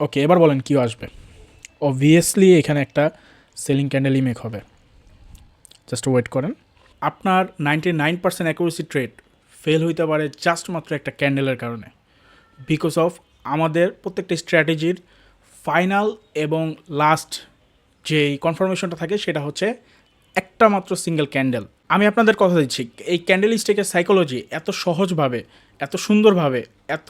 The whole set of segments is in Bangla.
ওকে এবার বলেন কী আসবে। অবভিয়াসলি এখানে একটা সেলিং ক্যান্ডেলই মেক হবে। জাস্ট ওয়েট করেন। আপনার ninety nine percent accuracy trade fail হইতে পারে জাস্ট মাত্র একটা ক্যান্ডেলের কারণে। বিকজ অফ আমাদের প্রত্যেকটা স্ট্র্যাটেজির ফাইনাল এবং লাস্ট যেই কনফার্মেশনটা থাকে সেটা হচ্ছে একটা মাত্র সিঙ্গেল ক্যান্ডেল আমি আপনাদের কথা দিচ্ছি, এই ক্যান্ডেল স্টেকের সাইকোলজি এত সহজভাবে, এত সুন্দরভাবে, এত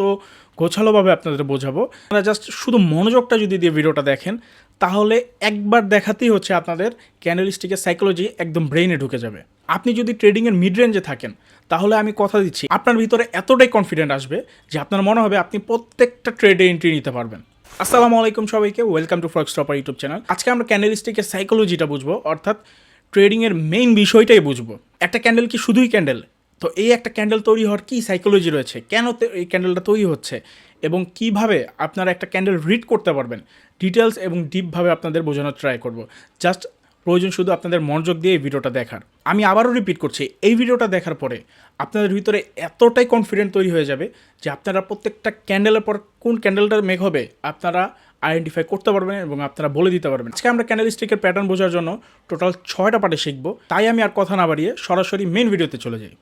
গোছালোভাবে আপনাদের বোঝাবো। আপনারা জাস্ট শুধু মনোযোগটা যদি দিয়ে ভিডিওটা দেখেন, তাহলে একবার দেখাতেই হচ্ছে আপনাদের ক্যান্ডেল স্টিকের সাইকোলজি একদম ব্রেইনে ঢুকে যাবে। আপনি যদি ট্রেডিংয়ের মিড রেঞ্জে থাকেন, তাহলে আমি কথা দিচ্ছি, আপনার ভিতরে এতটাই কনফিডেন্ট আসবে যে আপনার মনে হবে আপনি প্রত্যেকটা ট্রেডে এন্ট্রি নিতে পারবেন। আসসালামু আলাইকুম সবাইকে welcome to frock stopper YouTube channel আজকে আমরা ক্যান্ডেল সাইকোলজিটা বুঝব, অর্থাৎ ট্রেডিংয়ের মেইন বিষয়টাই বুঝব। একটা ক্যান্ডেল কি শুধুই ক্যান্ডেল তো এই একটা ক্যান্ডেল তৈরি হওয়ার কী সাইকোলজি রয়েছে? কেন এই ক্যান্ডেলটা তৈরি হচ্ছে? এবং কীভাবে আপনারা একটা ক্যান্ডেল রিড করতে পারবেন? ডিটেলস এবং ডিপভাবে আপনাদের বোঝানোর ট্রাই করব। জাস্ট প্রয়োজন শুধু আপনাদের মনোযোগ দিয়ে এই ভিডিওটা দেখার। আমি আবারও রিপিট করছি, এই ভিডিওটা দেখার পরে আপনাদের ভিতরে এতটাই কনফিডেন্ট তৈরি হয়ে যাবে যে আপনারা প্রত্যেকটা ক্যান্ডেলের পর কোন ক্যান্ডেলটার মেঘ হবে, আপনারা আইডেন্টিফাই করতে পারবেন এবং আপনারা বলে দিতে পারবেন। আজকে আমরা ক্যান্ডেল স্টিকের প্যাটার্ন বোঝার জন্য টোটাল ছয়টা পার্টে শিখব। তাই আমি আর কথা না বাড়িয়ে সরাসরি মেন ভিডিওতে চলে যাই।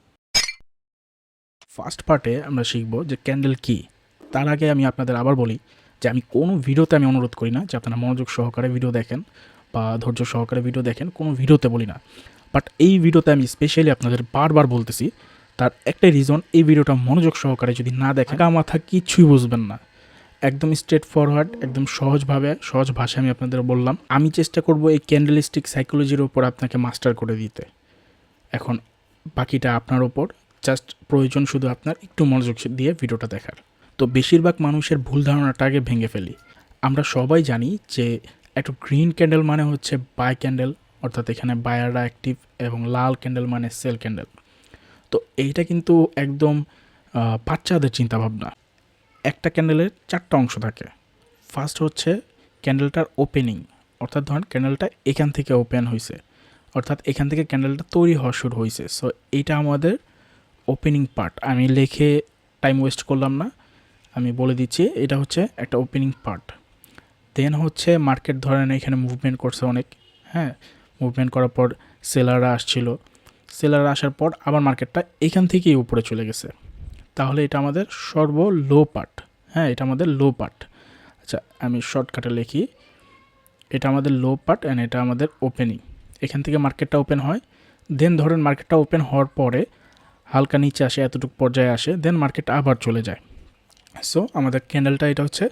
ফার্স্ট পার্টে আমরা শিখব যে ক্যান্ডেল কি। তার আগে আমি আপনাদের আবার বলি যে আমি কোনো ভিডিওতে আমি অনুরোধ করি না যে আপনারা মনোযোগ সহকারে ভিডিও দেখেন বা ধৈর্য সহকারে ভিডিও দেখেন, কোনো ভিডিওতে বলি না। বাট এই ভিডিওতে আমি স্পেশালি আপনাদের বারবার বলতেছি, তার একটাই রিজন এই ভিডিওটা মনোযোগ সহকারে যদি না দেখেন গা মাথা কিছুই বুঝবেন না। একদম স্ট্রেট ফরওয়ার্ড একদম সহজভাবে, সহজ ভাষায় আমি আপনাদের বললাম, আমি চেষ্টা করব এই ক্যান্ডেলিস্টিক সাইকোলজির উপর আপনাকে মাস্টার করে দিতে। এখন বাকিটা আপনার ওপর জাস্ট প্রয়োজন শুধু আপনার একটু মনোযোগ দিয়ে ভিডিওটা দেখার। তো বেশিরভাগ মানুষের ভুল ধারণাটা আগে ভেঙে ফেলি। আমরা সবাই জানি যে একটু গ্রিন ক্যান্ডেল মানে হচ্ছে বাই ক্যান্ডেল অর্থাৎ এখানে বায়াররা অ্যাক্টিভ এবং লাল ক্যান্ডেল মানে সেল ক্যান্ডেল তো এইটা কিন্তু একদম বাচ্চাদের চিন্তাভাবনা। একটা ক্যান্ডেলের চারটা অংশ থাকে। ফার্স্ট হচ্ছে ক্যান্ডেলটার ওপেনিং অর্থাৎ ধরেন ক্যান্ডেলটা এখান থেকে ওপেন হয়েছে অর্থাৎ এখান থেকে ক্যান্ডেলটা তৈরি হওয়া শুরু হয়েছে সো এইটা আমাদের ওপেনিং পার্ট আমি লিখে টাইম ওয়েস্ট করলাম না। আমি বলে দিচ্ছি, এটা হচ্ছে একটা ওপেনিং পার্ট দেন হচ্ছে মার্কেট ধরেন এখানে মুভমেন্ট করছে অনেক। হ্যাঁ মুভমেন্ট করার পর সেলাররা আসছিল। সেলাররা আসার পর আবার মার্কেটটা এখান থেকেই উপরে চলে গেছে। তাহলে এটা আমাদের সর্ব লো পার্ট হ্যাঁ এটা আমাদের লো পার্ট আচ্ছা আমি শর্টকাটে লিখি। এটা আমাদের লো পার্ট অ্যান্ড এটা আমাদের ওপেনিং এখান থেকে মার্কেটটা ওপেন হয়। দেন ধরেন মার্কেটটা ওপেন হওয়ার পরে হালকা নিচে আসে, এতটুকু পর্যায়ে আসে দেন মার্কেট আবার চলে যায়। সো আমাদের ক্যান্ডেলটা এটা হচ্ছে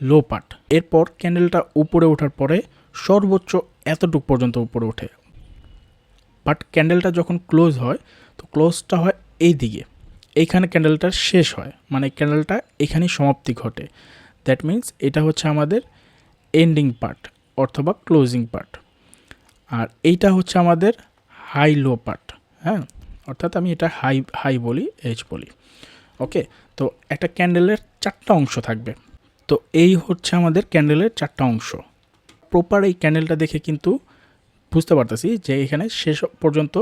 লো পার্ট এরপর ক্যান্ডেলটা উপরে ওঠার পরে সর্বোচ্চ এতটুকু পর্যন্ত উপরে ওঠে। বাট ক্যান্ডেলটা যখন ক্লোজ হয়, তো ক্লোজটা হয় এই দিকে। এইখানে ক্যান্ডেলটা শেষ হয় মানে ক্যান্ডেলটা এখানেই সমাপ্তি ঘটে। দ্যাট মিন্স এটা হচ্ছে আমাদের এন্ডিং পার্ট অথবা ক্লোজিং পার্ট আর এইটা হচ্ছে আমাদের হাই লো পার্ট হ্যাঁ? অর্থাৎ আমি এটা হাই হাই বলি এইচ বলি। ওকে তো একটা ক্যান্ডেলের চারটা অংশ থাকবে। তো এই হচ্ছে আমাদের ক্যান্ডেলের চারটা অংশ। প্রপার এই ক্যান্ডেলটা দেখে কিন্তু বুঝতে পারতেছি যে এখানে শেষ পর্যন্ত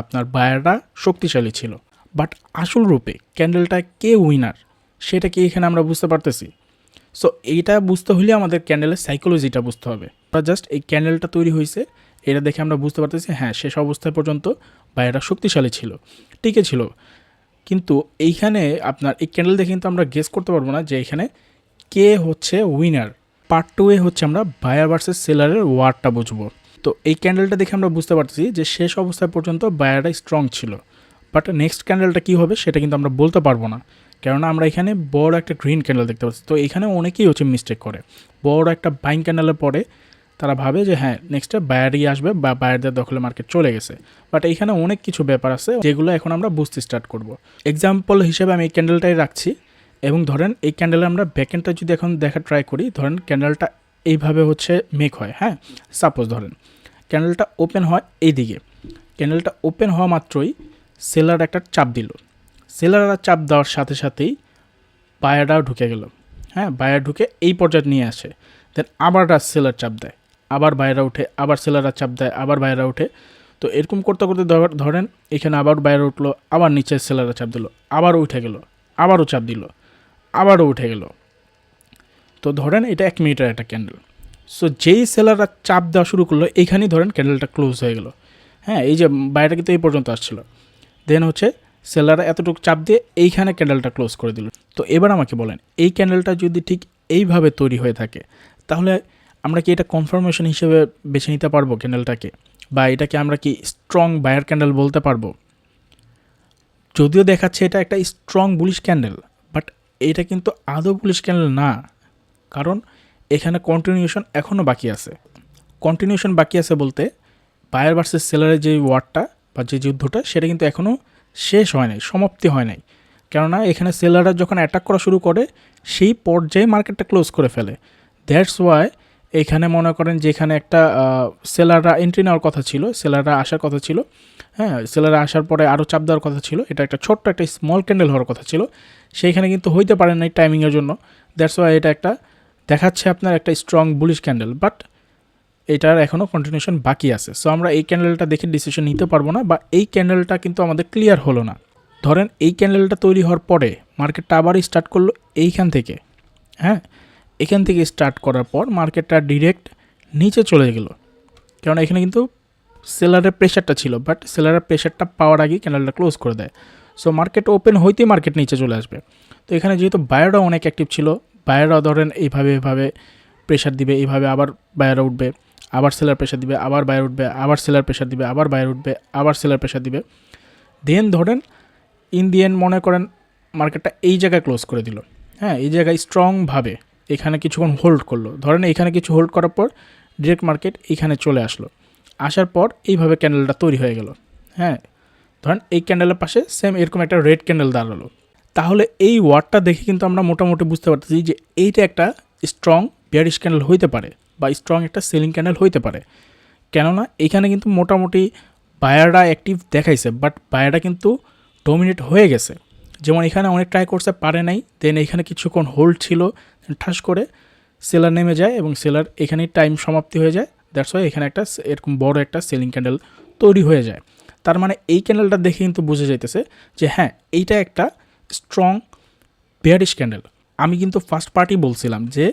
আপনার বায়াররা শক্তিশালী ছিল। বাট আসল রূপে ক্যান্ডেলটা কে উইনার সেটা কি এখানে আমরা বুঝতে পারতেছি? সো এইটা বুঝতে হলে আমাদের ক্যান্ডেলের সাইকোলজিটা বুঝতে হবে। জাস্ট এই ক্যান্ডেলটা তৈরি হয়েছে, এটা দেখে আমরা বুঝতে পারতেছি হ্যাঁ শেষ অবস্থায় পর্যন্ত বায়াররা শক্তিশালী ছিল, টিকে ছিল। কিন্তু এইখানে আপনার এই ক্যান্ডেল দেখে কিন্তু আমরা গেস করতে পারব না যে এখানে কে হচ্ছে উইনার পার্ট টু এ হচ্ছে আমরা বায়ার ভার্সেস সেলারের ওয়ার্ডটা বুঝব। তো এই ক্যান্ডেলটা দেখে আমরা বুঝতে পারছি যে শেষ অবস্থায় পর্যন্ত বায়ারটা স্ট্রং ছিল। বাট নেক্সট ক্যান্ডেলটা কী হবে সেটা কিন্তু আমরা বলতে পারব না। কেননা আমরা এখানে বড় একটা গ্রিন ক্যান্ডেল দেখতে পাচ্ছি। তো এখানে অনেকেই হচ্ছে মিস্টেক করে। বড় একটা বাইং ক্যান্ডেলের পরে তারা ভাবে যে হ্যাঁ নেক্সটে বায়ারই আসবে বা বায়ারদের দখলে মার্কেট চলে গেছে। বাট এইখানে অনেক কিছু ব্যাপার আছে যেগুলো এখন আমরা বুঝতে স্টার্ট করব। এক্সাম্পল হিসেবে আমি এই ক্যান্ডেলটাই রাখছি এবং ধরেন এই ক্যান্ডেলে আমরা ব্যাকেন্ডটা যদি এখন দেখা ট্রাই করি, ধরেন ক্যান্ডেলটা এইভাবে হচ্ছে মেক হয় হ্যাঁ? সাপোজ ধরেন ক্যান্ডেলটা ওপেন হয় এই দিকে ক্যান্ডেলটা ওপেন হওয়া মাত্রই সেলার একটা চাপ দিল। সেলাররা চাপ দেওয়ার সাথে সাথেই বায়াররাও ঢুকে গেল হ্যাঁ? বায়ার ঢুকে এই পর্যায়ে নিয়ে আসে। দেন আবার সেলার চাপ দেয়। আবার বাইরা উঠে, আবার সেলাররা চাপ দেয়, আবার বাইরা উঠে। তো এরকম করতে করতে ধর- ধরেন এখানে আবার বাইরে উঠল, আবার নিচে সেলাররা চাপ দিল আবার উঠে গেল, আবারও চাপ দিল, আবারও উঠে গেল। তো ধরেন এটা এক মিনিটের একটা ক্যান্ডেল সো যেই সেলাররা চাপ দেওয়া শুরু করল এইখানেই ধরেন ক্যান্ডেলটা ক্লোজ হয়ে গেলো। হ্যাঁ এই যে বাইরে কিন্তু এই পর্যন্ত আসছিল। দেন হচ্ছে সেলাররা এতটুকু চাপ দিয়ে এইখানে ক্যান্ডেলটা ক্লোজ করে দিল। তো এবার আমাকে বলেন, এই ক্যান্ডেলটা যদি ঠিক এইভাবে তৈরি হয়ে থাকে, তাহলে আমরা কি এটা কনফার্মেশন হিসেবে বেছে নিতে পারব ক্যান্ডেলটাকে বা এটাকে আমরা কি স্ট্রং বায়ার ক্যান্ডেল বলতে পারব? যদিও দেখাচ্ছে এটা একটা স্ট্রং বুলিশ ক্যান্ডেল বাট এটা কিন্তু আদৌ বুলিশ ক্যান্ডেল না। কারণ এখানে কন্টিনিউশন এখনও বাকি আছে। কন্টিনিউশন বাকি আছে বলতে বায়ার ভার্সেস সেলারের যে ওয়ার্ডটা বা যে যুদ্ধটা, সেটা কিন্তু এখনও শেষ হয় নাই, সমাপ্তি হয় নাই। কেননা এখানে সেলাররা যখন অ্যাটাক করা শুরু করে, সেই পর্যায়ে মার্কেটটা ক্লোজ করে ফেলে। দ্যাটস ওয়াই এখানে মনে করেন যে এখানে একটা সেলাররা এন্ট্রি নেওয়ার কথা ছিল, সেলাররা আসার কথা ছিল হ্যাঁ সেলাররা আসার পরে আরও চাপ দেওয়ার কথা ছিল, এটা একটা ছোট্ট একটা স্মল ক্যান্ডেল হওয়ার কথা ছিল, সেইখানে কিন্তু হইতে পারে নাই টাইমিংয়ের জন্য দ্যাটস ওয়াই এটা একটা দেখাচ্ছে আপনার একটা স্ট্রং বুলিশ ক্যান্ডেল বাট এটার এখনও কন্টিনিউশন বাকি আছে সো আমরা এই ক্যান্ডেলটা দেখে ডিসিশন নিতে পারব না, বা এই ক্যান্ডেলটা কিন্তু আমাদের ক্লিয়ার হলো না। ধরেন এই ক্যান্ডেলটা তৈরি হওয়ার পরে মার্কেটটা আবার স্টার্ট করল এইখান থেকে হ্যাঁ এখান থেকে স্টার্ট করার পর মার্কেটটা ডিরেক্ট নিচে চলে গেল। কারণ এখানে কিন্তু সেলারের প্রেশারটা ছিল বাট সেলারের প্রেশারটা পাওয়ার আগেই ক্যান্ডেলটা ক্লোজ করে দেয়। সো মার্কেট ওপেন হইতেই মার্কেট নিচে চলে আসবে। তো এখানে যেহেতু বায়োরা অনেক অ্যাক্টিভ ছিল বায়োরা ধরেন এইভাবে এভাবে প্রেশার দিবে, এইভাবে আবার বায়োরা উঠবে, আবার সেলার প্রেশার দিবে, আবার বায়ার উঠবে, আবার সেলার প্রেশার দিবে, আবার বায়ার উঠবে, আবার সেলার প্রেশার দিবে। দেন ধরেন ইন দি এন্ড মনে করেন মার্কেটটা এই জায়গায় ক্লোজ করে দিল। হ্যাঁ এই জায়গায় স্ট্রংভাবে এখানে কিছুক্ষণ হোল্ড করল। ধরেন এখানে কিছু হোল্ড করার পর ডিরেক্ট মার্কেট এখানে চলে আসলো। আসার পর এইভাবে ক্যান্ডেলটা তৈরি হয়ে গেল। হ্যাঁ ধরেন এই ক্যান্ডেলের পাশে সেম এরকম একটা রেড ক্যান্ডেল দাঁড়াল। তাহলে এই ওয়ার্ডটা দেখে কিন্তু আমরা মোটামুটি বুঝতে পারতেছি যে এইটা একটা স্ট্রং বিয়ারিশ ক্যান্ডেল হইতে পারে বা স্ট্রং একটা সেলিং ক্যান্ডেল হইতে পারে। কেননা এখানে কিন্তু মোটামুটি বায়াররা অ্যাক্টিভ দেখাইছে বাট বায়াররা কিন্তু ডমিনেট হয়ে গেছে। যেমন এখানে অনেক ট্রাই করতে পারে নাই। দেন এখানে কিছুক্ষণ হোল্ড ছিল ঠাস করে সেলার নেমে যায় এবং সেলার এখানেই টাইম সমাপ্তি হয়ে যায়। দ্যাটস ওয়াই এখানে একটা এরকম বড় একটা সেলিং ক্যান্ডেল তৈরি হয়ে যায়। তার মানে এই ক্যান্ডেলটা দেখে কিন্তু বোঝা যাইতেছে যে হ্যাঁ এইটা একটা স্ট্রং বেয়ারিশ ক্যান্ডেল আমি কিন্তু ফার্স্ট পার্টি বলছিলাম যে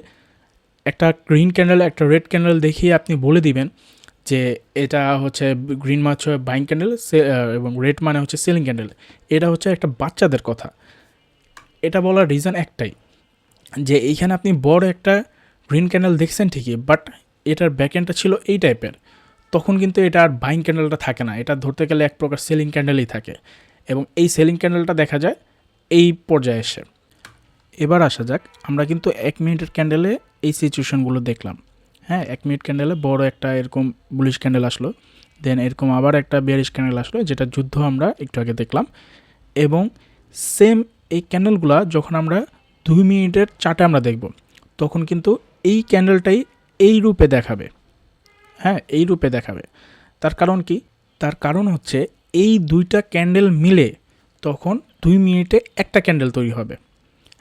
একটা গ্রিন ক্যান্ডেল একটা রেড ক্যান্ডেল দেখিয়ে আপনি বলে দিবেন যে এটা হচ্ছে গ্রিন মাছ বাইং ক্যান্ডেল এবং রেড মানে হচ্ছে সেলিং ক্যান্ডেল এটা হচ্ছে একটা বাচ্চাদের কথা। এটা বলার রিজন একটাই, যে এইখানে আপনি বড় একটা গ্রিন ক্যান্ডেল দেখছেন ঠিকই বাট এটার ব্যাকএন্ডটা ছিল এই টাইপের তখন কিন্তু এটা আর বাইং ক্যান্ডেলটা থাকে না। এটা ধরতে গেলে এক প্রকার সেলিং ক্যান্ডেলই থাকে। এবং এই সেলিং ক্যান্ডেলটা দেখা যায় এই পর্যায়ে এসে। এবার আসা যাক, আমরা কিন্তু এক মিনিটের ক্যান্ডেলে এই সিচুয়েশনগুলো দেখলাম। হ্যাঁ এক মিনিট ক্যান্ডেলে বড় একটা এরকম বুলিশ ক্যান্ডেল আসলো। দেন এরকম আবার একটা বিয়ারিশ ক্যান্ডেল আসলো, যেটা যুদ্ধ আমরা একটু আগে দেখলাম। এবং সেম এই ক্যান্ডেলগুলো যখন আমরা দুই মিনিটের চার্টে আমরা দেখব, তখন কিন্তু এই ক্যান্ডেলটাই এই রূপে দেখাবে। হ্যাঁ এই রূপে দেখাবে। তার কারণ কি? তার কারণ হচ্ছে এই দুইটা ক্যান্ডেল মিলে তখন দুই মিনিটে একটা ক্যান্ডেল তৈরি হবে।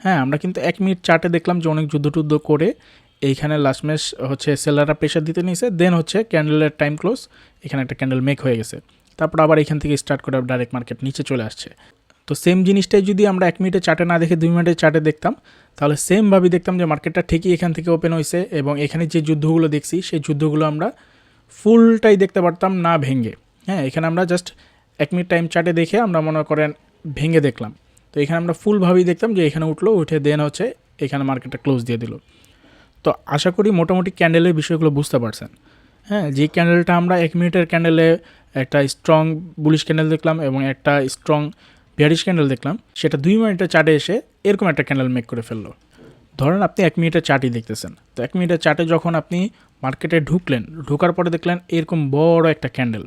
হ্যাঁ আমরা কিন্তু এক মিনিট চার্টে দেখলাম যে অনেক যুদ্ধ টুদ্ধ করে এইখানে লাস্ট ম্যাচ হচ্ছে সেলাররা প্রেশার দিতে নিয়েছে দেন হচ্ছে ক্যান্ডেলের টাইম ক্লোজ এখানে একটা ক্যান্ডেল মেক হয়ে গেছে। তারপর আবার এখান থেকে স্টার্ট করে ডাইরেক্ট মার্কেট নিচে চলে আসছে। তো সেম জিনিসটাই যদি আমরা এক মিনিটে চার্টে না দেখে, দুই মিনিটের চার্টে দেখতাম, তাহলে সেমভাবে দেখতাম যে মার্কেটটা ঠিকই এখান থেকে ওপেন হয়েছে এবং এখানে যে যুদ্ধগুলো দেখছি, সেই যুদ্ধগুলো আমরা ফুলটাই দেখতে পারতাম না ভেঙে। হ্যাঁ এখানে আমরা জাস্ট এক মিনিট টাইম চার্টে দেখে আমরা মনে করেন ভেঙে দেখলাম। তো এখানে আমরা ফুলভাবেই দেখতাম যে এখানে উঠল, উঠে দেন হচ্ছে এখানে মার্কেটটা ক্লোজ দিয়ে দিল। তো আশা করি মোটামুটি ক্যান্ডেলের বিষয়গুলো বুঝতে পারছেন। হ্যাঁ যে ক্যান্ডেলটা আমরা এক মিনিটের ক্যান্ডেলে একটা স্ট্রং বুলিশ ক্যান্ডেল দেখলাম এবং একটা স্ট্রং বিয়ারিশ ক্যান্ডেল দেখলাম, সেটা দুই মিনিটের চার্টে এসে এরকম একটা ক্যান্ডেল মেক করে ফেলল। ধরেন আপনি এক মিনিটের চার্টই দেখতেছেন, তো এক মিনিটের চার্টে যখন আপনি মার্কেটে ঢুকলেন, ঢোকার পরে দেখলেন এরকম বড় একটা ক্যান্ডেল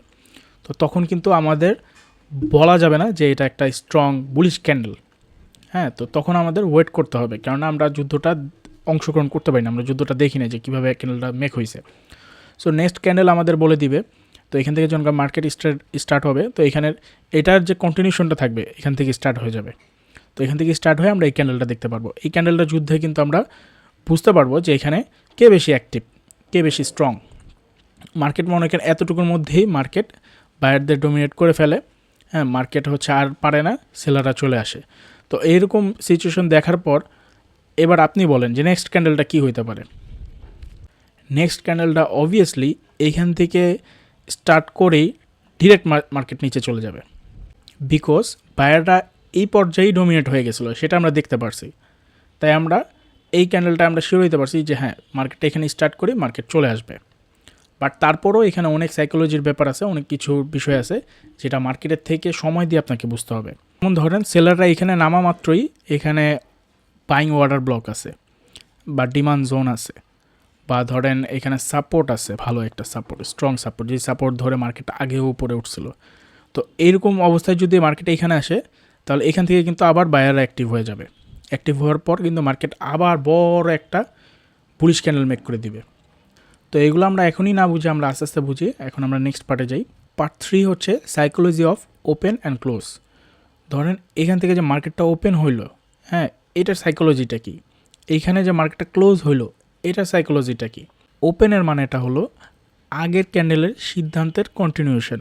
তো তখন কিন্তু আমাদের বলা যাবে না যে এটা একটা স্ট্রং বুলিশ ক্যান্ডেল হ্যাঁ তো তখন আমাদের ওয়েট করতে হবে, কেননা আমরা যুদ্ধটা অংশগ্রহণ করতে পারি না, আমরা যুদ্ধটা দেখি না যে কীভাবে ক্যান্ডেলটা মেক হয়েছে সো নেক্সট ক্যান্ডেল আমাদের বলে দিবে, তো এখান থেকে যখন মার্কেট স্টার্ট হবে, তো এখানের, এটার যে কন্টিনিউশনটা থাকবে, এখান থেকে স্টার্ট হয়ে যাবে। তো এখান থেকে স্টার্ট হয়ে আমরা এই ক্যান্ডেলটা দেখতে পারব। এই ক্যান্ডেলটা যুদ্ধে কিন্তু আমরা বুঝতে পারব যে এখানে কে বেশি অ্যাক্টিভ কে বেশি স্ট্রং মার্কেট মনে করেন এতটুকুর মধ্যেই মার্কেট বায়ারদের ডোমিনেট করে ফেলে হ্যাঁ মার্কেট হচ্ছে আর পারে না সেলাররা চলে আসে। তো এইরকম সিচুয়েশন দেখার পর এবার আপনি বলেন যে নেক্সট ক্যান্ডেলটা কী হইতে পারে। নেক্সট ক্যান্ডেলটা অবভিয়াসলি এইখান থেকে স্টার্ট করেই ডিরেক্ট মার্কেট নিচে চলে যাবে। বিকজ বায়াররা এই পর্যায়েই ডোমিনেট হয়ে গেছিল, সেটা আমরা দেখতে পারছি। তাই আমরা এই ক্যান্ডেলটা আমরা শিওর হইতে পারছি যে হ্যাঁ মার্কেটটা এখানে স্টার্ট করি মার্কেট চলে আসবে। বাট তারপরও এখানে অনেক সাইকোলজির ব্যাপার আছে, অনেক কিছু বিষয় আছে, যেটা মার্কেটের থেকে সময় দিয়ে আপনাকে বুঝতে হবে। যেমন ধরেন সেলাররা এখানে নামা মাত্রই এখানে বাইং ওয়াটার ব্লক আছে, বা ডিমান্ড জোন আছে, বা ধরেন এখানে সাপোর্ট আছে, ভালো একটা সাপোর্ট স্ট্রং সাপোর্ট যে সাপোর্ট ধরে মার্কেট আগেও উপরে উঠছিল। তো এইরকম অবস্থায় যদি মার্কেট এখানে আসে, তাহলে এখান থেকে কিন্তু আবার বায়াররা অ্যাক্টিভ হয়ে যাবে। অ্যাক্টিভ হওয়ার পর কিন্তু মার্কেট আবার বড় একটা পুলিশ ক্যান্ডেল মেক করে দিবে। তো এগুলো আমরা এখনই না বুঝে আমরা আস্তে আস্তে বুঝি, এখন আমরা নেক্সট পার্টে যাই। পার্ট থ্রি হচ্ছে psychology of open and close ধরেন এখান থেকে যে মার্কেটটা ওপেন হইল হ্যাঁ এটার সাইকোলজিটা কি? এইখানে যে মার্কেটটা ক্লোজ হইল এটার সাইকোলজিটা কি? ওপেনের মানেটা হলো আগের ক্যান্ডেলের সিদ্ধান্তের কন্টিনিউশন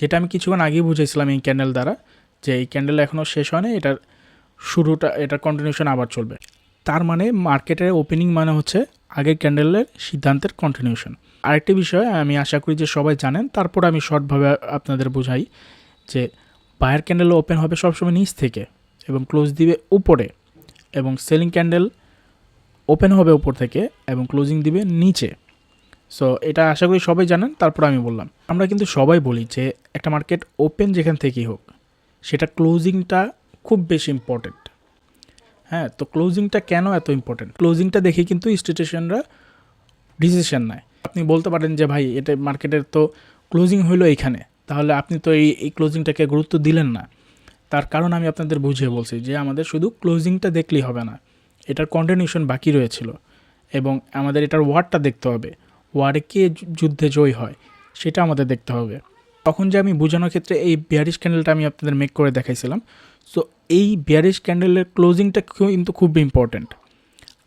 যেটা আমি কিছুক্ষণ আগেই বুঝেছিলাম এই ক্যান্ডেল দ্বারা, যে এই ক্যান্ডেল এখনও শেষ হয়নি, এটার শুরুটা, এটার কন্টিনিউশন আবার চলবে। তার মানে মার্কেটের ওপেনিং মানে হচ্ছে আগের ক্যান্ডেলের সিদ্ধান্তের কন্টিনিউশন আরেকটি বিষয় আমি আশা করি যে সবাই জানেন, তারপর আমি শর্টভাবে আপনাদের বোঝাই যে বায়ার ক্যান্ডেল ওপেন হবে সবসময় নিচ থেকে এবং ক্লোজ দিবে উপরে। এবং সেলিং ক্যান্ডেল ওপেন হবে উপর থেকে এবং ক্লোজিং দিবে নিচে। সো এটা আশা করি সবাই জানেন, তারপর আমি বললাম। আমরা কিন্তু সবাই বলি যে একটা মার্কেট ওপেন যেখান থেকেই হোক, সেটা ক্লোজিংটা খুব বেশি ইম্পর্টেন্ট হ্যাঁ তো ক্লোজিংটা কেন এত ইম্পর্টেন্ট ক্লোজিংটা দেখে কিন্তু ইনস্টিটিউশনরা ডিসিশন নেয়। আপনি বলতে পারেন যে, ভাই, এটা মার্কেটের তো ক্লোজিং হইল এইখানে তাহলে আপনি তো এই এই ক্লোজিংটাকে গুরুত্ব দিলেন না। তার কারণ আমি আপনাদের বুঝিয়ে বলছি যে আমাদের শুধু ক্লোজিংটা দেখলেই হবে না, এটার কন্টিনিউশন বাকি রয়েছিল এবং আমাদের এটার ওয়ার্ডটা দেখতে হবে ওয়ার্ডে কে যুদ্ধে জয় হয় সেটা আমাদের দেখতে হবে। তখন যে আমি বোঝানোর ক্ষেত্রে এই বিয়ারিশ ক্যান্ডেলটা আমি আপনাদের মেক করে দেখাইছিলাম। সো এই বিয়ারিশ ক্যান্ডেলের ক্লোজিংটা কিন্তু খুব ইম্পর্ট্যান্ট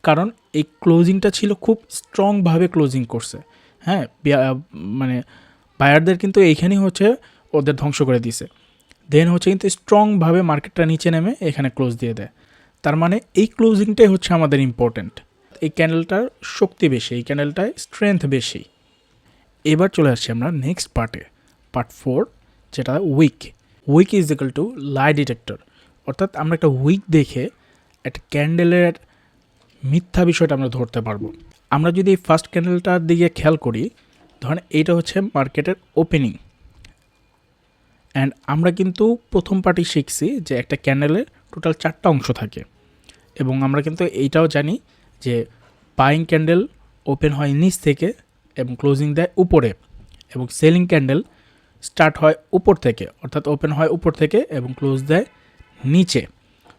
কারণ এই ক্লোজিংটা ছিল খুব স্ট্রংভাবে ক্লোজিং করছে। হ্যাঁ মানে বায়ারদের কিন্তু এইখানেই হচ্ছে ওদের ধ্বংস করে দিছে দেন হচ্ছে কিন্তু স্ট্রংভাবে মার্কেটটা নিচে নেমে এখানে ক্লোজ দিয়ে দেয়। তার মানে এই ক্লোজিংটাই হচ্ছে আমাদের ইম্পর্ট্যান্ট এই ক্যান্ডেলটার শক্তি বেশি, এই ক্যান্ডেলটায় স্ট্রেংথ বেশি। এবার চলে আসছি আমরা নেক্সট পার্টে পার্ট ফোর যেটা wick wick is equal to lie detector অর্থাৎ আমরা একটা উইক দেখে একটা ক্যান্ডেলের মিথ্যা বিষয়টা আমরা ধরতে পারব। আমরা যদি এই ফার্স্ট ক্যান্ডেলটার দিকে খেয়াল করি, ধরেন এইটা হচ্ছে মার্কেটের ওপেনিং অ্যান্ড আমরা কিন্তু প্রথম পার্টি শিখছি যে একটা ক্যান্ডেলের টোটাল চারটা অংশ থাকে। এবং আমরা কিন্তু এইটাও জানি যে বাইং ক্যান্ডেল ওপেন হয় নিচ থেকে এবং ক্লোজিং দেয় উপরে এবং সেলিং ক্যান্ডেল স্টার্ট হয় উপর থেকে, অর্থাৎ ওপেন হয় উপর থেকে এবং ক্লোজ দেয় নিচে।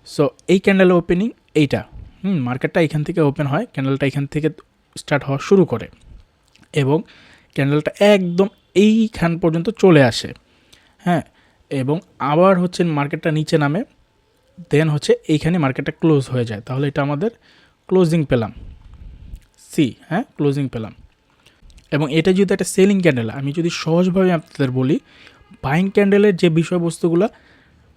সো এই ক্যান্ডেলের ওপেনিং এইটা। হুম মার্কেটটা এখান থেকে ওপেন হয় ক্যান্ডেলটা এখান থেকে স্টার্ট হওয়া শুরু করে। এবং ক্যান্ডেলটা একদম এইখান পর্যন্ত চলে আসে। হ্যাঁ এবং আবার হচ্ছে মার্কেটটা নিচে নামে দেন হচ্ছে এইখানে মার্কেটটা ক্লোজ হয়ে যায়। তাহলে এটা আমাদের ক্লোজিং পেলাম। সি হ্যাঁ ক্লোজিং পেলাম। এবং এটা যদি একটা সেলিং ক্যান্ডেল আমি যদি সহজভাবে আপনাদের বলি বাইং ক্যান্ডেলের যে বিষয়বস্তুগুলো,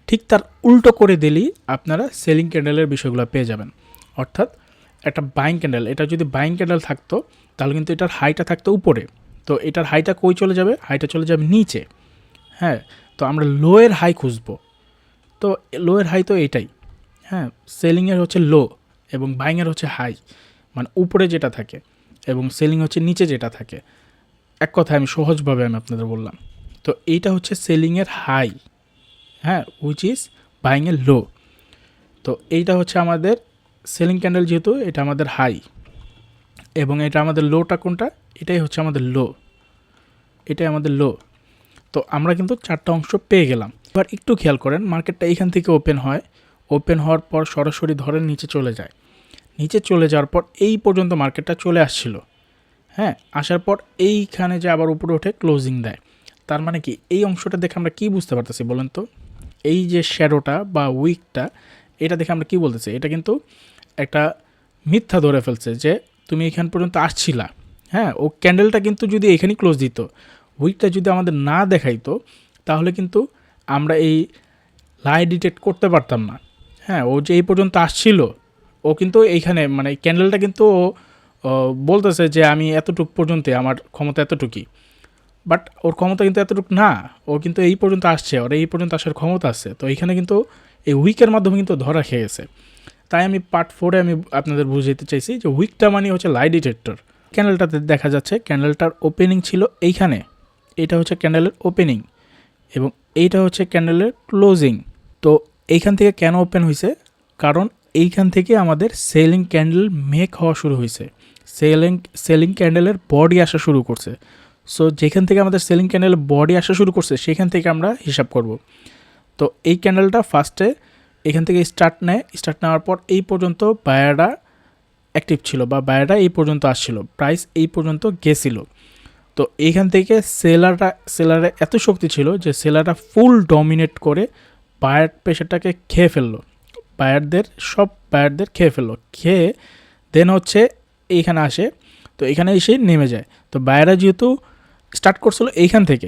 ঠিক তার উল্টো করে দিলেই আপনারা সেলিং ক্যান্ডেলের বিষয়গুলো পেয়ে যাবেন। অর্থাৎ একটা বাইং ক্যান্ডেল এটা যদি বাইং ক্যান্ডেল থাকতো, তাহলে কিন্তু এটার হাইটা থাকতো উপরে। তো এটার হাইটা কই চলে যাবে? হাইটা চলে যাবে নিচে। হ্যাঁ তো আমরা লোয়ের হাই খুঁজবো। তো লোয়ের হাই তো এটাই। হ্যাঁ সেলিংয়ের হচ্ছে লো এবং বাইংয়ের হচ্ছে হাই মানে উপরে যেটা থাকে এবং সেলিং হচ্ছে নিচে যেটা থাকে। এক কথায় আমি সহজভাবে আমি আপনাদের বললাম। তো এইটা হচ্ছে সেলিংয়ের হাই হ্যাঁ উইচ ইজ বাইংয়ের লো তো এইটা হচ্ছে আমাদের সেলিং ক্যান্ডেল যেহেতু, এটা আমাদের হাই এবং এটা আমাদের লোটা কোনটা? এটাই হচ্ছে আমাদের লো এটাই আমাদের লো তো আমরা কিন্তু চারটা অংশ পেয়ে গেলাম। এবার একটু খেয়াল করেন, মার্কেটটা এখান থেকে ওপেন হয়। ওপেন হওয়ার পর সরাসরি ধরেন নিচে চলে যায়। নিচে চলে যাওয়ার পর এই পর্যন্ত মার্কেটটা চলে আসছিল। হ্যাঁ আসার পর এইখানে যে আবার উপরে ওঠে ক্লোজিং দেয়। তার মানে কি? এই অংশটা দেখে আমরা কি বুঝতে পারতেছি বলেন তো? এই যে শ্যাডোটা বা উইকটা এটা দেখে আমরা কি বলতেছি? এটা কিন্তু একটা মিথ্যা ধরে ফেলছে যে, তুমি এখান পর্যন্ত আসছিলা। হ্যাঁ ও ক্যান্ডেলটা কিন্তু যদি এখানেই ক্লোজ দিত উইকটা যদি আমাদের না দেখাইতো, তাহলে কিন্তু আমরা এই লাই ডিটেক্ট করতে পারতাম না। হ্যাঁ ও যে এই পর্যন্ত আসছিল, ও কিন্তু এইখানে মানে ক্যান্ডেলটা কিন্তু ও বলতেছে যে আমি এতটুক পর্যন্ত আমার ক্ষমতা এতটুকুই। বাট ওর ক্ষমতা কিন্তু এতটুকু না, ও কিন্তু এই পর্যন্ত আসছে, ওর এই পর্যন্ত আসার ক্ষমতা আছে। তো এইখানে কিন্তু এই উইকের মাধ্যমে কিন্তু ধরা খেয়ে গেছে তাই আমি পার্ট ফোরে আমি আপনাদের বুঝাইতে চাইছি যে উইকটা মানে হচ্ছে লাই ডিটেক্টর ক্যান্ডেলটাতে দেখা যাচ্ছে ক্যান্ডেলটার ওপেনিং ছিল এইখানে। এটা হচ্ছে ক্যান্ডেলের ওপেনিং এবং এইটা হচ্ছে ক্যান্ডেলের ক্লোজিং তো এইখান থেকে কেন ওপেন হয়েছে কারণ এইখান থেকে আমাদের সেলিং ক্যান্ডেল মেক হওয়া শুরু হয়েছে সেলিং সেলিং ক্যান্ডেলের বডি আসা শুরু করছে। সো যেখান থেকে আমাদের সেলিং ক্যান্ডেল বডি আসা শুরু করছে, সেখান থেকে আমরা হিসাব করব। তো এই ক্যান্ডেলটা ফার্স্টে এখান থেকে স্টার্ট নেয়। স্টার্ট নেওয়ার পর এই পর্যন্ত বায়াররা অ্যাক্টিভ ছিল বা বায়াররা এই পর্যন্ত আসছিল। প্রাইস এই পর্যন্ত গেছিল। তো এইখান থেকে সেলাররা সেলারে এত শক্তি ছিল যে সেলাররা ফুল ডমিনেট করে বায়ার প্রেশারটাকে খেয়ে ফেলল। বায়ারদের সব বায়ারদের খেয়ে ফেলল। খেয়ে দেন হচ্ছে এইখানে আসে, তো এখানে এসে নেমে যায়। তো বায়াররা যেহেতু স্টার্ট করছিল এইখান থেকে,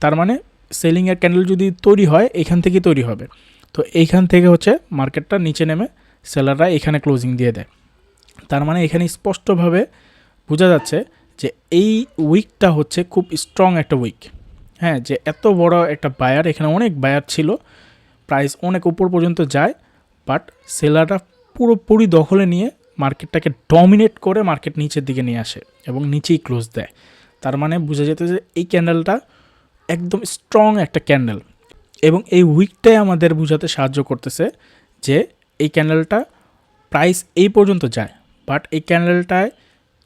তার মানে সেলিংয়ের ক্যান্ডেল যদি তৈরি হয়, এইখান থেকেই তৈরি হবে। তো এইখান থেকে হচ্ছে মার্কেটটা নিচে নেমে সেলাররা এখানে ক্লোজিং দিয়ে দেয়। তার মানে এখানে স্পষ্টভাবে বোঝা যাচ্ছে যে এই উইকটা হচ্ছে খুব স্ট্রং একটা উইক হ্যাঁ যে এত বড় একটা বায়ার এখানে অনেক বায়ার ছিল প্রাইস অনেক উপর পর্যন্ত যায় বাট সেলাররা পুরোপুরি দখলে নিয়ে মার্কেটটাকে ডমিনেট করে মার্কেট নিচের দিকে নিয়ে আসে এবং নিচেই ক্লোজ দেয়। তার মানে বোঝা যেত যে এই ক্যান্ডেলটা একদম স্ট্রং একটা ক্যান্ডেল এবং এই উইকটাই আমাদের বোঝাতে সাহায্য করতেছে যে এই ক্যান্ডেলটা প্রাইস এই পর্যন্ত যায় বাট এই ক্যান্ডেলটায়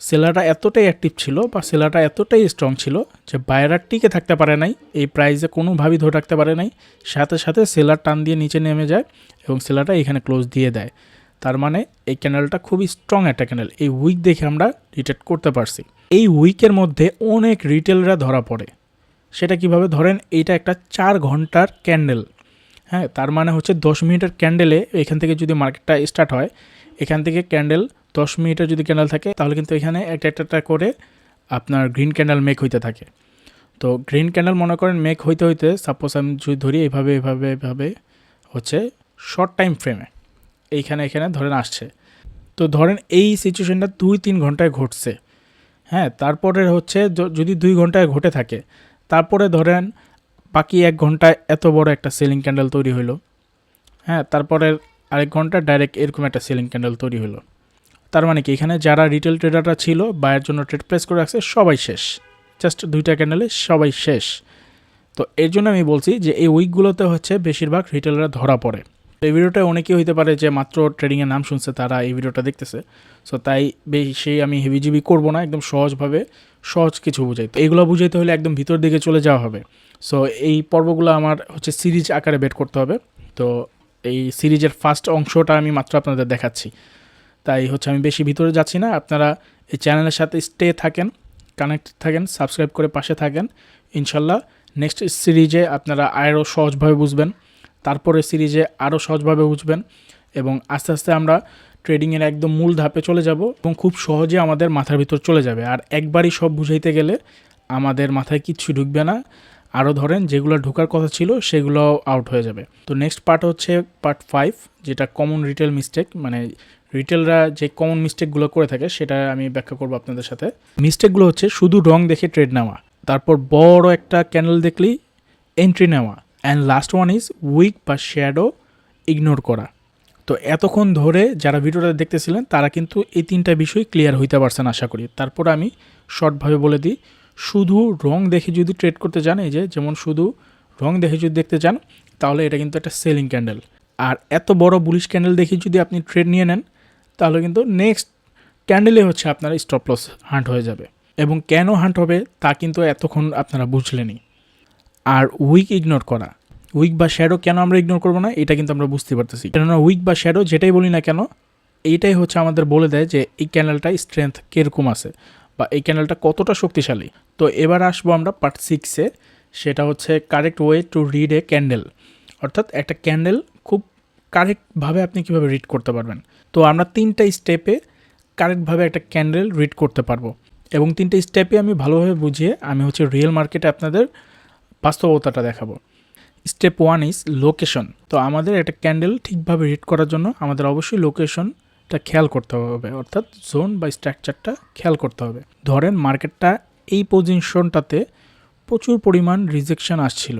সেলারটা এতটাই অ্যাক্টিভ ছিল বা সেলারটা এতটাই স্ট্রং ছিল যে বায়ারা টিকে থাকতে পারে নাই, এই প্রাইসে কোনোভাবেই ধরে রাখতে পারে নাই। সাথে সাথে সেলার টান দিয়ে নিচে নেমে যায় এবং সেলারটা এখানে ক্লোজ দিয়ে দেয়। তার মানে এই ক্যান্ডেলটা খুবই স্ট্রং একটা ক্যানেল এই উইক দেখে আমরা ডিটেক্ট করতে পারছি। এই উইকের মধ্যে অনেক রিটেলরা ধরা পড়ে। সেটা কীভাবে? ধরেন এইটা একটা চার ঘণ্টার ক্যান্ডেল হ্যাঁ তার মানে হচ্ছে দশ মিনিটের ক্যান্ডেলে এখান থেকে যদি মার্কেটটা স্টার্ট হয়, এখান থেকে ক্যান্ডেল দশ মিনিটের যদি ক্যান্ডেল থাকে, তাহলে কিন্তু এখানে একটা একটা করে আপনার গ্রিন ক্যান্ডেল মেক হইতে থাকে। তো গ্রিন ক্যান্ডেল মনে করেন মেক হইতে হইতে সাপোজ আমি যদি ধরি এইভাবে এভাবে এভাবে হচ্ছে শর্ট টাইম ফ্রেমে এইখানে, এখানে ধরেন আসছে। তো ধরেন এই সিচুয়েশনটা দুই, তিন ঘন্টায় ঘটছে। হ্যাঁ তারপরে হচ্ছে যদি দুই ঘন্টায় ঘটে থাকে, তারপরে ধরেন বাকি এক ঘন্টায় এত বড় একটা সেলিং ক্যান্ডেল তৈরি হলো হ্যাঁ তারপরে আরেক ঘণ্টা ডাইরেক্ট এরকম একটা সেলিং ক্যান্ডেল তৈরি হলো তার মানে কি? এখানে যারা রিটেল ট্রেডাররা ছিল বায়ের জন্য ট্রেড প্লেস করে রাখছে, সবাই শেষ। জাস্ট দুইটা ক্যান্ডেলে সবাই শেষ। তো এর জন্য আমি বলছি যে, এই উইকগুলোতে হচ্ছে বেশিরভাগ রিটেলাররা ধরা পড়ে। তো এই ভিডিওটা অনেকেই হইতে পারে যে মাত্র ট্রেডিংয়ের নাম শুনছে, তারা এই ভিডিওটা দেখতেছে। সো তাই বেশি আমি হেভিজিবি করব না, একদম সহজভাবে সহজ কিছু বুঝাই তো এগুলো বুঝাইতে হলে একদম ভিতর দিকে চলে যাওয়া হবে। সো এই পর্বগুলো আমার হচ্ছে সিরিজ আকারে বের করতে হবে। তো এই সিরিজের ফার্স্ট অংশটা আমি মাত্র আপনাদের দেখাচ্ছি। তাই হচ্ছে আমি বেশি ভিতরে যাচ্ছি না। আপনারা এই চ্যানেলের সাথে স্টে থাকেন কানেক্টেড থাকেন সাবস্ক্রাইব করে পাশে থাকেন। ইনশাল্লাহ নেক্সট সিরিজে আপনারা আরও সহজভাবে বুঝবেন তারপরে সিরিজে আরও সহজভাবে বুঝবেন এবং আস্তে আস্তে আমরা ট্রেডিংয়ের একদম মূল ধাপে চলে যাব এবং খুব সহজে আমাদের মাথার ভিতর চলে যাবে। আর একবারই সব বুঝাইতে গেলে আমাদের মাথায় কিচ্ছু ঢুকবে না। আরও ধরেন যেগুলো ঢোকার কথা ছিল সেগুলো আউট হয়ে যাবে। তো নেক্সট পার্ট হচ্ছে পার্ট ফাইভ যেটা কমন রিটেল মিস্টেক মানে রিটেলরা যে কমন মিস্টেকগুলো করে থাকে, সেটা আমি ব্যাখ্যা করব আপনাদের সাথে। মিস্টেকগুলো হচ্ছে শুধু রং দেখে ট্রেড নেওয়া, তারপর বড় একটা ক্যান্ডেল দেখলেই এন্ট্রি নেওয়া and last one is wick বা শ্যাডো ইগনোর করা। তো এতক্ষণ ধরে যারা ভিডিওটা দেখতেছিলেন, তারা কিন্তু এই তিনটা বিষয় ক্লিয়ার হইতে পারছেন আশা করি। তারপর আমি শর্টভাবে বলে দিই, শুধু রং দেখে যদি ট্রেড করতে চান এই যে যেমন শুধু রং দেখে যদি দেখতে চান তাহলে এটা কিন্তু একটা সেলিং ক্যান্ডেল আর এত বড় বুলিশ ক্যান্ডেল দেখে যদি আপনি ট্রেড নিয়ে নেন তাহলে কিন্তু নেক্সট ক্যান্ডেলে হচ্ছে আপনার স্টপ লস হান্ট হয়ে যাবে। এবং কেন হান্ট হবে তা কিন্তু এতক্ষণ আপনারা বুঝলেনই। আর উইক ইগনোর করা। উইক বা শ্যাডো কেন আমরা ইগনোর করব না, এটা কিন্তু আমরা বুঝতে পারতেছি। কেননা উইক বা শ্যাডো যেটাই বলি না কেন এইটাই হচ্ছে আমাদের বলে দেয় যে এই ক্যানেলটায় স্ট্রেংথ কীরকম আছে বা এই ক্যানেলটা কতটা শক্তিশালী। তো এবার আসব আমরা পার্ট সিক্সে সেটা হচ্ছে correct way to read a candle অর্থাৎ একটা ক্যান্ডেল কারেক্টভাবে আপনি কীভাবে রিড করতে পারবেন। তো আমরা তিনটা স্টেপে কারেক্টভাবে একটা ক্যান্ডেল রিড করতে পারব। এবং তিনটে স্টেপে আমি ভালোভাবে বুঝিয়ে আমি হচ্ছে রিয়েল মার্কেটে আপনাদের বাস্তবতাটা দেখাবো। স্টেপ ওয়ান ইজ লোকেশন তো আমাদের একটা ক্যান্ডেল ঠিকভাবে রিড করার জন্য আমাদের অবশ্যই লোকেশন টা খেয়াল করতে হবে, অর্থাৎ জোন বা স্ট্রাকচারটা খেয়াল করতে হবে। ধরেন মার্কেটটা এই পজিশনটাতে প্রচুর পরিমাণ রিজেকশন আসছিল।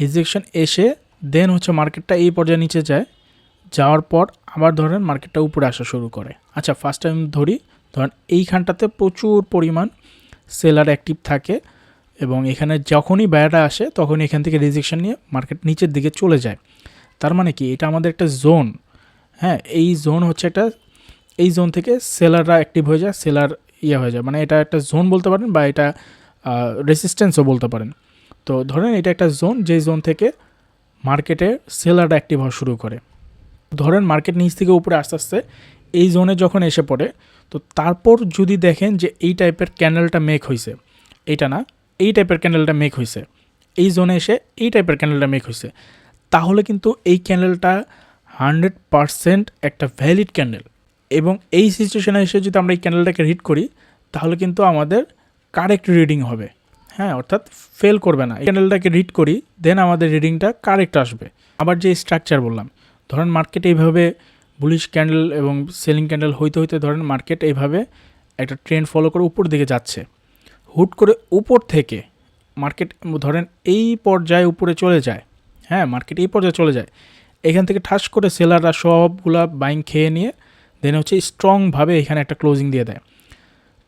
রিজেকশন এসে দেন হচ্ছে মার্কেটটা এই পর্যায়ে নিচে যায়। যাওয়ার পর আবার ধরেন মার্কেটটা উপরে আসা শুরু করে। আচ্ছা ফার্স্ট টাইম ধরি, ধরেন এইখানটাতে প্রচুর পরিমাণ সেলার অ্যাক্টিভ থাকে এবং এখানে যখনই বায়াররা আসে তখন এখান থেকে রিজেকশন নিয়ে মার্কেট নিচের দিকে চলে যায়। তার মানে কি? এটা আমাদের একটা জোন হ্যাঁ এই জোন হচ্ছে একটা, এই জোন থেকে সেলাররা অ্যাক্টিভ হয়ে যায় সেলার ইয়ে হয়ে যায়। মানে এটা একটা জোন বলতে পারেন বা এটা রেসিস্ট্যান্সও বলতে পারেন। তো ধরেন এটা একটা জোন যেই জোন থেকে মার্কেটে সেলাররা অ্যাক্টিভ হওয়া শুরু করে। ধরেন মার্কেট নিচ থেকে উপরে আস্তে আস্তে এই জোনে যখন এসে পড়ে, তো তারপর যদি দেখেন যে এই টাইপের ক্যান্ডেলটা মেক হয়েছে এইটা না, এই টাইপের ক্যান্ডেলটা মেক হয়েছে এই জোনে এসে এই টাইপের ক্যান্ডেলটা মেক হয়েছে তাহলে কিন্তু এই ক্যান্ডেলটা হান্ড্রেড পারসেন্ট একটা ভ্যালিড ক্যান্ডেল এবং এই সিচুয়েশানে এসে যদি আমরা এই ক্যান্ডেলটাকে রিড করি, তাহলে কিন্তু আমাদের কারেক্ট রিডিং হবে। হ্যাঁ অর্থাৎ ফেল করবে না। এই ক্যান্ডেলটাকে রিড করি দেন আমাদের রিডিংটা কারেক্ট আসবে। আবার যে স্ট্রাকচার বললাম, ধরেন মার্কেট এইভাবে বুলিশ ক্যান্ডেল এবং সেলিং ক্যান্ডেল হইতে হইতে ধরেন মার্কেট এইভাবে একটা ট্রেন্ড ফলো করে উপর দিকে যাচ্ছে। হুট করে উপর থেকে মার্কেট ধরেন এই পর্যায়ে উপরে চলে যায় হ্যাঁ মার্কেট এই পর্যায়ে চলে যায়, এখান থেকে ঠাস করে সেলাররা সবগুলা বাইং খেয়ে নিয়ে দেন হচ্ছে স্ট্রংভাবে এখানে একটা ক্লোজিং দিয়ে দেয়।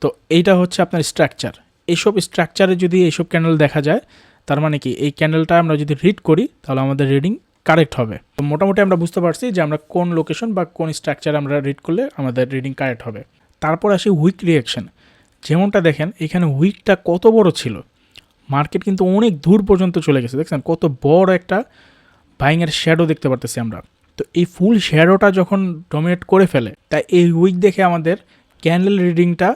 তো এইটা হচ্ছে আপনার স্ট্রাকচার এইসব স্ট্রাকচারে যদি এইসব ক্যান্ডেল দেখা যায়, তার মানে কি? এই ক্যান্ডেলটা আমরা যদি রিড করি, তাহলে আমাদের রিডিং কারেক্ট হবে। তো মোটামুটি আমরা বুঝতে পারছি যে আমরা কোন লোকেশন বা কোন স্ট্রাকচার আমরা রিড করলে আমাদের রিডিং কারেক্ট হবে। তারপর আসি উইক রিয়াকশন যেমনটা দেখেন, এখানে উইকটা কত বড় ছিল? মার্কেট কিন্তু অনেক দূর পর্যন্ত চলে গেছে। দেখছেন? কত বড় একটা বাইংয়ের শ্যাডো দেখতে পারতেছি আমরা। তো এই ফুল শ্যাডোটা যখন ডমিনেট করে ফেলে, তাই এই উইক দেখে আমাদের ক্যান্ডেল রিডিংটা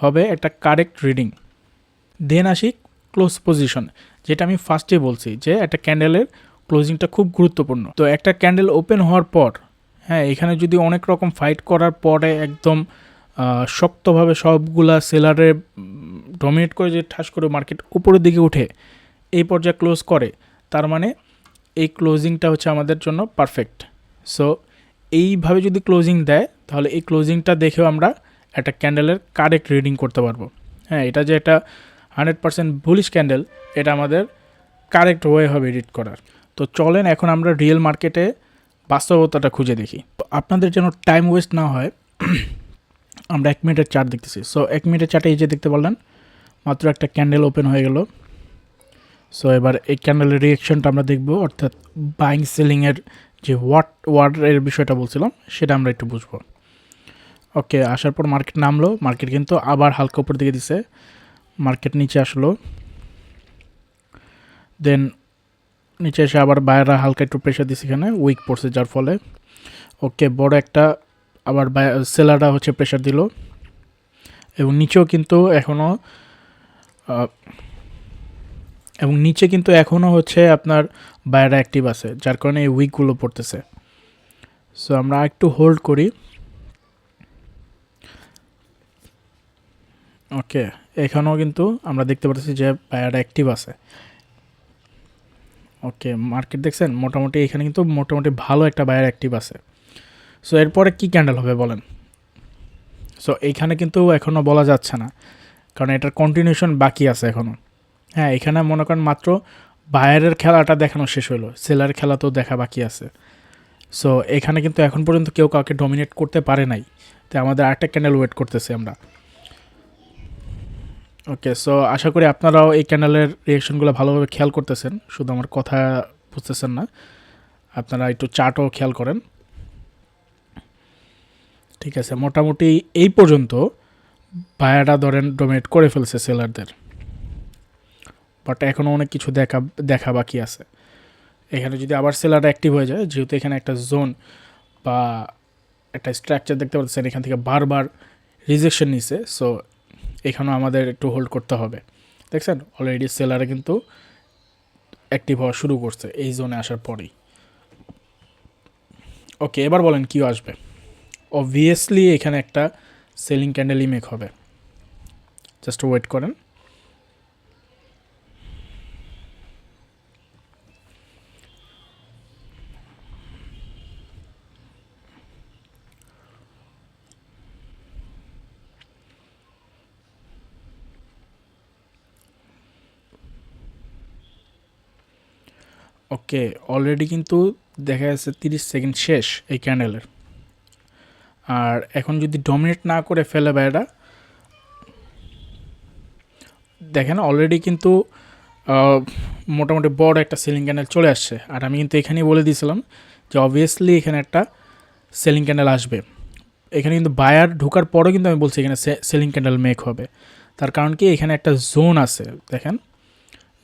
হবে একটা কারেক্ট রিডিং দেন আসি ক্লোজ পজিশন যেটা আমি ফার্স্টে বলছি যে একটা ক্যান্ডেলের ক্লোজিংটা খুব গুরুত্বপূর্ণ। তো একটা ক্যান্ডেল ওপেন হওয়ার পর হ্যাঁ এখানে যদি অনেক রকম ফাইট করার পরে একদম শক্তভাবে সবগুলা সেলারে ডমিনেট করে যে ঠাস করে মার্কেট উপরের দিকে উঠে, এই পর্যায়ে ক্লোজ করে, তার মানে এই ক্লোজিংটা হচ্ছে আমাদের জন্য পারফেক্ট সো এইভাবে যদি ক্লোজিং দেয়, তাহলে এই ক্লোজিংটা দেখেও আমরা একটা ক্যান্ডেলের কারেক্ট রিডিং করতে পারব। হ্যাঁ এটা যে একটা হান্ড্রেড পার্সেন্ট বুলিশ ক্যান্ডেল এটা আমাদের কারেক্ট ওয়ে হবে এডিট করার। তো চলেন এখন আমরা রিয়েল মার্কেটে বাস্তবতাটা খুঁজে দেখি। তো আপনাদের যেন টাইম ওয়েস্ট না হয়, আমরা এক মিনিটের চার্ট দেখতেছি। সো এক মিনিটের চার্টে এই যে দেখতে পারলেন, মাত্র একটা ক্যান্ডেল ওপেন হয়ে গেল। সো এবার এই ক্যান্ডেলের রিয়েকশনটা আমরা দেখব, অর্থাৎ বাইং সেলিংয়ের যে ওয়াট ওয়ার্ডের বিষয়টা বলছিলাম, সেটা আমরা একটু বুঝব। ওকে আসার পর মার্কেট নামলো মার্কেট কিন্তু আবার হালকা উপর দিকে দিছে। মার্কেট নিচে আসলো। দেন নিচে এসে আবার বাইরে হালকা একটু প্রেশার দিছে এখানে উইক পড়ছে যার ফলে। ওকে বড় একটা আবার সেলাররা হচ্ছে প্রেশার দিল। এবং নিচেও কিন্তু এখনও এবং নিচে কিন্তু এখনও হচ্ছে আপনার বায়ারা অ্যাক্টিভ আছে, যার কারণে এই উইকগুলো পড়তেছে। সো আমরা একটু হোল্ড করি। ওকে, এখানেও কিন্তু আমরা দেখতে পাচ্ছি যে বায়ারা অ্যাক্টিভ আছে। ওকে মার্কেট দেখছেন? মোটামুটি এখানে কিন্তু মোটামুটি ভালো একটা বায়ার অ্যাক্টিভ আছে। সো এরপরে কি ক্যান্ডেল হবে বলেন? সো এইখানে কিন্তু এখনও বলা যাচ্ছে না। কারণ এটার কন্টিনিউশন বাকি আছে এখনও হ্যাঁ এখানে মনে করেন মাত্র বায়ারের খেলাটা দেখানো শেষ হলো সেলার খেলা তো দেখা বাকি আছে। সো এখানে কিন্তু এখন পর্যন্ত কেউ কাউকে ডমিনেট করতে পারে নাই। তাই আমাদের আরেকটা ক্যান্ডেল ওয়েট করতেছি আমরা। ওকে সো আশা করি আপনারাও এই ক্যান্ডেলের রিয়েকশনগুলো ভালোভাবে খেয়াল করতেছেন। শুধু আমার কথা বুঝতেছেন না। আপনারা একটু চার্টও খেয়াল করেন। ঠিক আছে, মোটামুটি এই পর্যন্ত বায়ারা ধরেন ডোমিনেট করে ফেলছে সেলারদের বাট এখনও অনেক কিছু দেখা দেখা বাকি আছে। এখানে যদি আবার সেলার অ্যাক্টিভ হয়ে যায়, যেহেতু এখানে একটা জোন বা একটা স্ট্রাকচার দেখতে পাচ্ছেন, এখান থেকে বারবার রিজেকশন নিছে সো এখানেও আমাদের একটু হোল্ড করতে হবে। দেখছেন? অলরেডি সেলারে কিন্তু অ্যাক্টিভ হওয়া শুরু করছে এই জোনে আসার পরেই। ওকে এবার বলেন কী আসবে? অবভিয়াসলি এখানে একটা সেলিং ক্যান্ডেলই মেক হবে। জাস্ট ওয়েট করেন। ওকে অলরেডি কিন্তু দেখা যাচ্ছে তিরিশ সেকেন্ড শেষ এই ক্যান্ডেলের আর এখন যদি ডমিনেট না করে ফেলে বাইরা দেখেন অলরেডি কিন্তু মোটামুটি বড় একটা সেলিং ক্যান্ডেল চলে আসছে। আর আমি কিন্তু এখানেই বলে দিয়েছিলাম যে অবভিয়াসলি এখানে একটা সেলিং ক্যান্ডেল আসবে। এখানে কিন্তু বায়ার ঢোকার পরেও কিন্তু আমি বলছি এখানে সেলিং ক্যান্ডেল মেক হবে। তার কারণ কি এখানে একটা জোন আছে, দেখেন।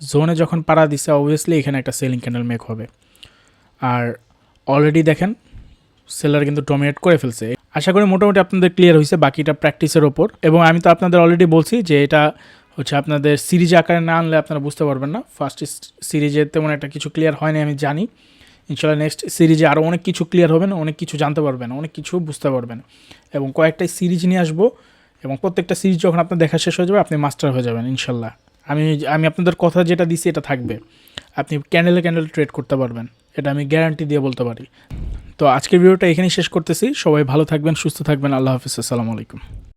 জোনে যখন পাড়া দিচ্ছে অবভিয়াসলি এখানে একটা সেলিং ক্যান্ডেল মেক হবে। আর অলরেডি দেখেন সেলার কিন্তু ডমিনেট করে ফেলছে। আশা করি মোটামুটি আপনাদের ক্লিয়ার হয়েছে বাকিটা প্র্যাকটিসের ওপর। এবং আমি তো আপনাদের অলরেডি বলছি যে এটা হচ্ছে আপনাদের সিরিজ আকারে না আনলে আপনারা বুঝতে পারবেন না। ফার্স্ট সিরিজে তেমন একটা কিছু ক্লিয়ার হয়নি, আমি জানি। ইনশাল্লাহ নেক্সট সিরিজে আরও অনেক কিছু ক্লিয়ার হবেন অনেক কিছু জানতে পারবেন, অনেক কিছু বুঝতে পারবেন। এবং কয়েকটা সিরিজ নিয়ে আসব, এবং প্রত্যেকটা সিরিজ যখন আপনার দেখা শেষ হয়ে যাবে, আপনি মাস্টার হয়ে যাবেন ইনশাল্লাহ আমি আমি আপনাদের কথা যেটা দিছি এটা থাকবে। আপনি ক্যান্ডেলে ক্যান্ডেল ট্রেড করতে পারবেন। এটা আমি গ্যারান্টি দিয়ে বলতে পারি। তো আজকের ভিডিওটা এখানেই শেষ করতেছি। সবাই ভালো থাকবেন, সুস্থ থাকবেন। আল্লাহ হাফিজ। আসসালামু আলাইকুম।